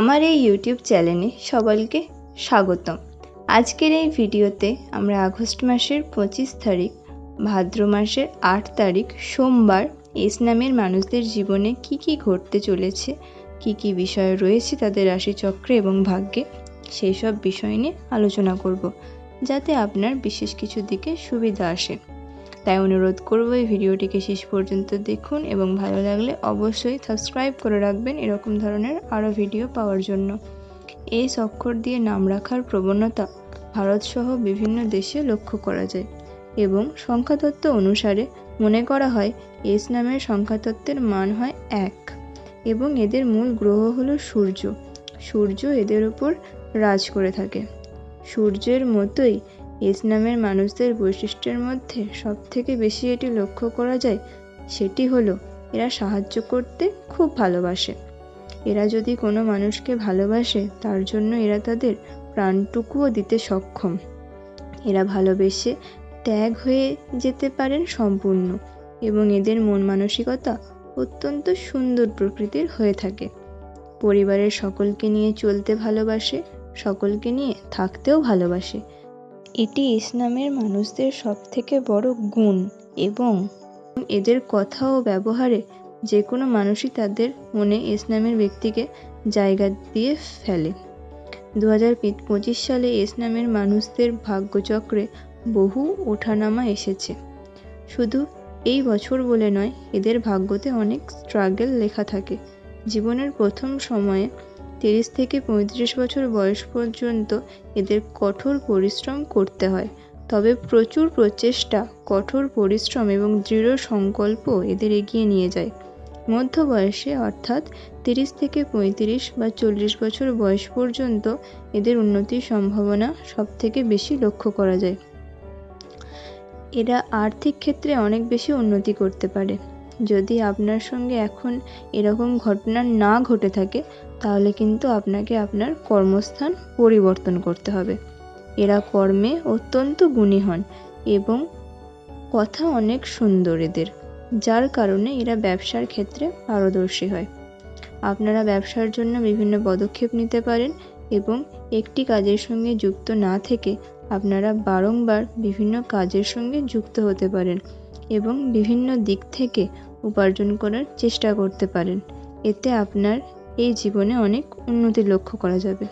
আমার এই ইউটিউব চ্যানেলে সবাইকে স্বাগতম। আজকের এই ভিডিওতে আমরা আগস্ট মাসের পঁচিশ তারিখ, ভাদ্র মাসের আট তারিখ, সোমবার ইসলামের মানুষদের জীবনে কি কি ঘটতে চলেছে, কি কি বিষয় রয়েছে তাদের রাশিচক্রে এবং ভাগ্যে, সেই সব বিষয় নিয়ে আলোচনা করব, যাতে আপনার বিশেষ কিছু দিকে সুবিধা আসে। তাই অনুরোধ করব এই ভিডিওটিকে শেষ পর্যন্ত দেখুন এবং ভালো লাগলে অবশ্যই সাবস্ক্রাইব করে রাখবেন এরকম ধরনের আরও ভিডিও পাওয়ার জন্য। এই অক্ষর দিয়ে নাম রাখার প্রবণতা ভারতসহ বিভিন্ন দেশে লক্ষ্য করা যায় এবং সংখ্যাতত্ত্ব অনুসারে মনে করা হয় এস নামের সংখ্যাতত্ত্বের মান হয় এক এবং এদের মূল গ্রহ হলো সূর্য। সূর্য এদের উপর রাজ করে থাকে। সূর্যের মতোই এস নামের মানুষদের বৈশিষ্ট্যের মধ্যে সবথেকে বেশি এটি লক্ষ্য করা যায়, সেটি হলো এরা সাহায্য করতে খুব ভালোবাসে। এরা যদি কোনো মানুষকে ভালোবাসে, তার জন্য এরা তাদের প্রাণটুকুও দিতে সক্ষম। এরা ভালোবেসে ত্যাগ হয়ে যেতে পারেন সম্পূর্ণ এবং এদের মন মানসিকতা অত্যন্ত সুন্দর প্রকৃতির হয়ে থাকে। পরিবারের সকলকে নিয়ে চলতে ভালোবাসে, সকলকে নিয়ে থাকতেও ভালোবাসে। এটি ইসলামের মানুষদের সবথেকে বড় গুণ এবং এদের কথা ও ব্যবহারে যে কোনো মানুষই তাদের মনে ইসলামের ব্যক্তিকে জায়গা দিয়ে ফেলে। দু হাজার পঁচিশ সালে ইসলামের মানুষদের ভাগ্যচক্রে বহু ওঠানামা এসেছে। শুধু এই বছর বলে নয়, এদের ভাগ্যতে অনেক স্ট্রাগল লেখা থাকে। জীবনের প্রথম সময়ে তিরিশ থেকে পঁয়ত্রিশ বছর বয়স পর্যন্ত এদের কঠোর পরিশ্রম করতে হয়। তবে প্রচুর প্রচেষ্টা, কঠোর পরিশ্রম এবং দৃঢ় সংকল্প এদের এগিয়ে নিয়ে যায়। মধ্য বয়সে অর্থাৎ তিরিশ থেকে পঁয়ত্রিশ বা চল্লিশ বছর বয়স পর্যন্ত এদের উন্নতির সম্ভাবনা সবথেকে বেশি লক্ষ্য করা যায়। এরা আর্থিক ক্ষেত্রে অনেক বেশি উন্নতি করতে পারে। যদি আপনার সঙ্গে এখন এরকম ঘটনা না ঘটে থাকে তাহলে কিন্তু আপনাকে আপনার কর্মস্থান পরিবর্তন করতে হবে। এরা কর্মে অত্যন্ত গুণী হন এবং কথা অনেক সুন্দর এদের, যার কারণে এরা ব্যবসার ক্ষেত্রে পারদর্শী হয়। আপনারা ব্যবসার জন্য বিভিন্ন পদক্ষেপ নিতে পারেন এবং একটি কাজের সঙ্গে যুক্ত না থেকে আপনারা বারংবার বিভিন্ন কাজের সঙ্গে যুক্ত হতে পারেন এবং বিভিন্ন দিক থেকে উপার্জন করার চেষ্টা করতে পারেন। এতে আপনার এই জীবনে অনেক উন্নতি লক্ষ্য করা যাবে।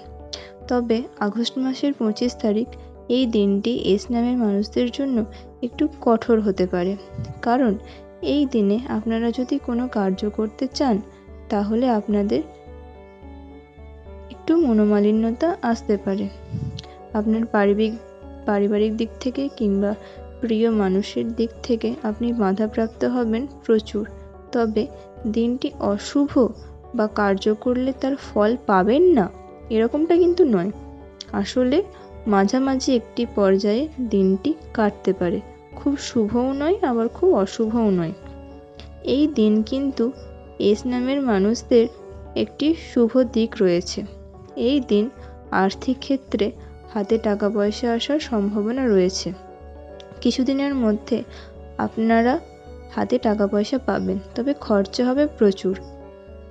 তবে আগস্ট মাসের পঁচিশ তারিখ এই দিনটি এস নামের মানুষদের জন্য একটু কঠোর হতে পারে। কারণ এই দিনে আপনারা যদি কোনো কার্য করতে চান, তাহলে আপনাদের একটু মনোমালিন্যতা আসতে পারে। আপনার পারিবারিক পারিবারিক দিক থেকে কিংবা প্রিয় মানুষের দিক থেকে আপনি বাধাপ্রাপ্ত হবেন প্রচুর। তবে দিনটি অশুভ বা কার্য করলে তার ফল পাবেন না, এরকমটা কিন্তু নয়। আসলে মাঝামাঝি একটি পর্যায়ে দিনটি কাটতে পারে। খুব শুভও নয়, আবার খুব অশুভও নয়। এই দিন কিন্তু এস নামের মানুষদের একটি শুভ দিক রয়েছে। এই দিন আর্থিক ক্ষেত্রে হাতে টাকা পয়সা আসার সম্ভাবনা রয়েছে। কিছুদিনের মধ্যে আপনারা হাতে টাকা পয়সা পাবেন, তবে খরচা হবে প্রচুর।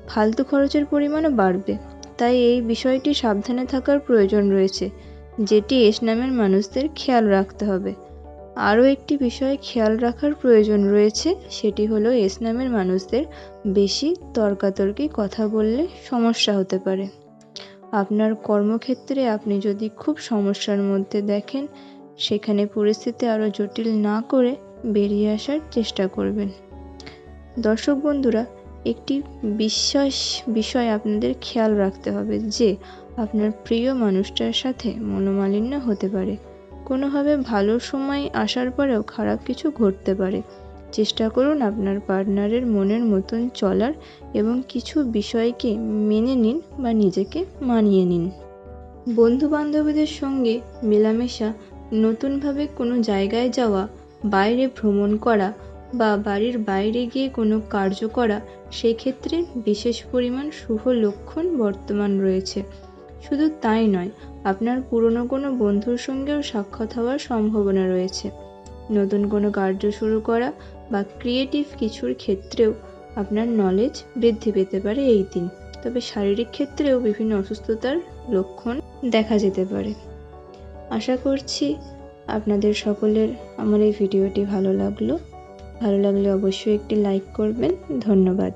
ফালতু খরচের পরিমাণও বাড়বে। তাই এই বিষয়টি সাবধানে থাকার প্রয়োজন রয়েছে, যেটি এস নামের মানুষদের খেয়াল রাখতে হবে। আরও একটি বিষয়ে খেয়াল রাখার প্রয়োজন রয়েছে, সেটি হলো এস নামের মানুষদের বেশি তর্কাতর্কি কথা বললে সমস্যা হতে পারে। আপনার কর্মক্ষেত্রে আপনি যদি খুব সমস্যার মধ্যে দেখেন, সেখানে পরিস্থিতি আরও জটিল না করে বেরিয়ে আসার চেষ্টা করবেন। দর্শক বন্ধুরা একটি বিশ্বাস বিষয় আপনাদের খেয়াল রাখতে হবে যে, আপনার প্রিয় মানুষটার সাথে মনোমালিন্য হতে পারে। কোনোভাবে ভালো সময় আসার পরেও খারাপ কিছু ঘটতে পারে। চেষ্টা করুন আপনার পার্টনারের মনের মতন চলার এবং কিছু বিষয়কে মেনে নিন বা নিজেকে মানিয়ে নিন। বন্ধু বান্ধবীদের সঙ্গে মেলামেশা, নতুনভাবে কোনো জায়গায় যাওয়া, বাইরে ভ্রমণ করা বা বাড়ির বাইরে গিয়ে কোনো কার্য করা, সেক্ষেত্রে বিশেষ পরিমাণ শুভ লক্ষণ বর্তমান রয়েছে। শুধু তাই নয়, আপনার পুরনো কোনো বন্ধুর সঙ্গেও সাক্ষাৎ হওয়ার সম্ভাবনা রয়েছে। নতুন কোনো কার্য শুরু করা বা ক্রিয়েটিভ কিছুর ক্ষেত্রেও আপনার নলেজ বৃদ্ধি পেতে পারে এই দিন। তবে শারীরিক ক্ষেত্রেও বিভিন্ন অসুস্থতার লক্ষণ দেখা যেতে পারে। আশা করছি আপনাদের সকলের আমার এই ভিডিওটি ভালো লাগল। ভালো লাগলে অবশ্যই একটি লাইক করবেন। ধন্যবাদ।